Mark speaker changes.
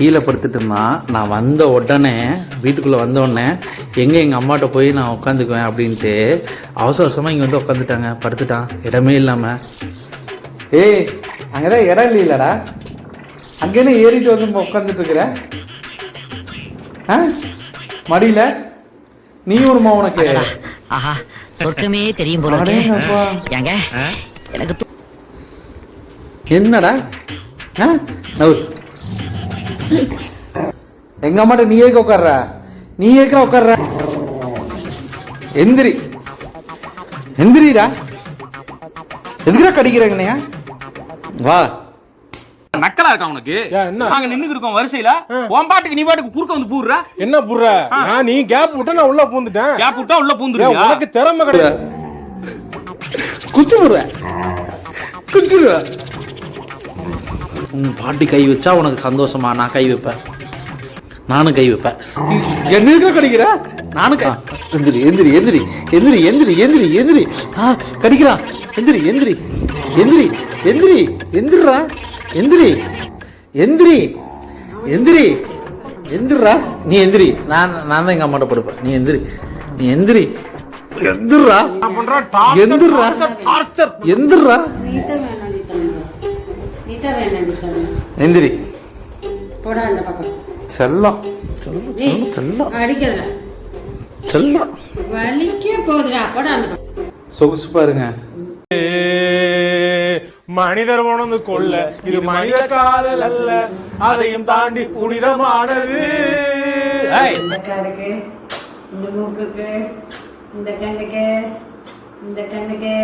Speaker 1: கீழே படுத்துட்டு இருந்தான் நான் வந்த உடனே வீட்டுக்குள்ளே வந்த உடனே எங்கே எங்கள் அம்மாட்ட போய் நான் உட்காந்துக்குவேன் அப்படின்ட்டு அவசர அவசரமாக இங்கே வந்து உட்காந்துட்டாங்க. படுத்துட்டான். இடமே இல்லாமல் ஏய் அங்கே தான் இடம் இல்லைலடா அங்கேன்னு ஏறிட்டு வந்து உட்காந்துட்டு இருக்கிற? ஆ? மடியில்? நீ ஒருமா உனக்கு?
Speaker 2: ஆஹா சொர்க்கமே தெரியும் போல எனக்கு
Speaker 1: என்னடா? ஆ? நவுரு. எங்க அம்மாட்ட நீ ஏக்க உட்கார்ற நீ ஏக்க உட்கார்ற எந்திரி. எந்திரிடா. எதுக்குடா கடிக்கிறேங்கண்ணா வா.
Speaker 3: நக்கலா இருக்கா உனக்கு? நாங்க நின்னுக்கு இருக்கோம் வரிசையில. உன் பாட்டுக்கு நீ பாட்டுக்கு குறுக்க வந்து பூர்ற?
Speaker 4: என்ன புர்ற? நான் நீ கேப் விட்ட நான் உள்ள பூந்துட்டேன்.
Speaker 3: கேப் விட்டா உள்ள பூந்துருவியா?
Speaker 4: உனக்கு திறமை கிடையாது.
Speaker 1: குத்து போடுவேன் குத்துருவேன் உன் பாட்டி கை வச்சா உனக்கு சந்தோஷமா நான் கை வைப்பேன் நானும் கை வைப்பேன் என்ன கடிக்கிற நானும் கை எந்திரி எந்திரி எந்திரி எந்திரி எந்திரி எந்திரி எந்திரி ஆ கடிக்கிறான் எந்திரி எந்திரி எந்திரி எந்திரி எந்திரிடா எந்திரி எந்திரி எந்திரி எந்திரிடா நீ எந்திரி நான் நான் தான் எங்க அம்மாட்ட படுப்பேன் நீ எந்திரி நீ எந்திரி எந்திரா எந்திரா. எந்திரா எந்திரி.
Speaker 5: போடா அந்த பக்கம்.
Speaker 1: செல்லம் செல்லம் செல்லம், செல்லம்
Speaker 5: அடிக்கிறதுல
Speaker 1: செல்லம்
Speaker 5: வலிக்க போகுதுடா போடா அந்த பக்கம்.
Speaker 1: சொகுசு பாருங்க.
Speaker 4: மனிதர் உணர்ந்து கொள்ள இது மனித காதல் அல்ல. அதையும் தாண்டி புனிதமானது.
Speaker 5: இந்த மூக்குக்கு இந்த கண்ணுக்கு இந்த கண்ணுக்கு.